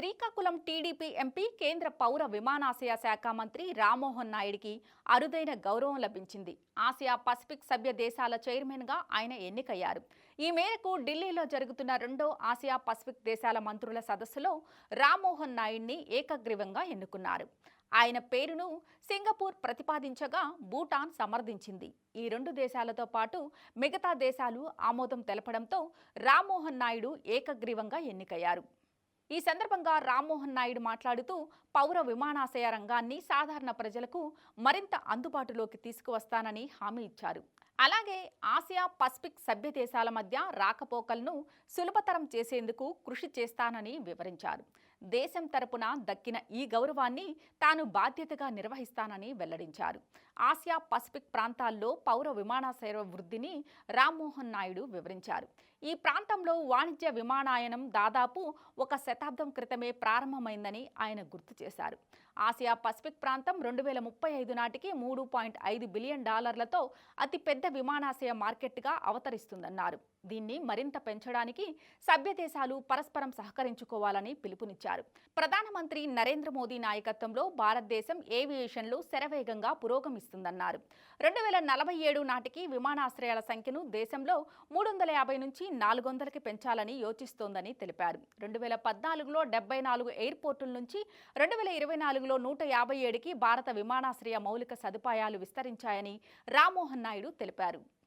Srikakulam TDP MP కేంద్ర పౌర విమానాశయ శాఖ మంత్రి రామ్మోహన్ నాయుడికి అరుదైన గౌరవం లభించింది. ఆసియా పసిఫిక్ సభ్య దేశాల చైర్మన్గా ఆయన ఎన్నికయ్యారు. ఈ మేరకు ఢిల్లీలో జరుగుతున్న రెండో ఆసియా పసిఫిక్ దేశాల మంత్రుల సదస్సులో రామ్మోహన్ నాయుడిని ఏకగ్రీవంగా ఎన్నుకున్నారు. ఆయన పేరును సింగపూర్ ప్రతిపాదించగా భూటాన్ సమర్థించింది. ఈ రెండు దేశాలతో పాటు మిగతా దేశాలు ఆమోదం తెలపడంతో రామ్మోహన్ నాయుడు ఏకగ్రీవంగా ఎన్నికయ్యారు. ఈ సందర్భంగా రామ్మోహన్ నాయుడు మాట్లాడుతూ పౌర విమానాశయ రంగాన్ని సాధారణ ప్రజలకు మరింత అందుబాటులోకి తీసుకువస్తానని హామీ ఇచ్చారు. అలాగే ఆసియా పసిఫిక్ సభ్య దేశాల మధ్య రాకపోకలను సులభతరం చేసేందుకు కృషి చేస్తానని వివరించారు. దేశం తరపున దక్కిన ఈ గౌరవాన్ని తాను బాధ్యతగా నిర్వహిస్తానని వెల్లడించారు. ఆసియా పసిఫిక్ ప్రాంతాల్లో పౌర విమానాశ్రయ వృద్ధిని రామ్మోహన్ నాయుడు వివరించారు. ఈ ప్రాంతంలో వాణిజ్య విమానాయనం దాదాపు ఒక శతాబ్దం క్రితమే ప్రారంభమైందని ఆయన గుర్తు చేశారు. ఆసియా పసిఫిక్ ప్రాంతం రెండు వేల ముప్పై ఐదు నాటికి మూడు పాయింట్ ఐదు బిలియన్ డాలర్లతో అతిపెద్ద విమానాశ్రయ మార్కెట్గా అవతరిస్తుందన్నారు. దీన్ని మరింత పెంచడానికి సభ్య దేశాలు పరస్పరం సహకరించుకోవాలని పిలుపునిచ్చారు. ప్రధానమంత్రి నరేంద్ర మోదీ నాయకత్వంలో భారతదేశం ఏవియేషన్లో శరవేగంగా పురోగమిస్తుందన్నారు. రెండు వేల నలభై ఏడు నాటికి విమానాశ్రయాల సంఖ్యను దేశంలో మూడు వందల యాభై నుంచి నాలుగు వందలకి పెంచాలని యోచిస్తోందని తెలిపారు. రెండు వేల పద్నాలుగులో డెబ్బై నాలుగు ఎయిర్పోర్టుల నుంచి రెండు వేల ఇరవై నాలుగులో నూట యాభై ఏడుకి భారత విమానాశ్రయ మౌలిక సదుపాయాలు విస్తరించాయని రామ్మోహన్ నాయుడు తెలిపారు.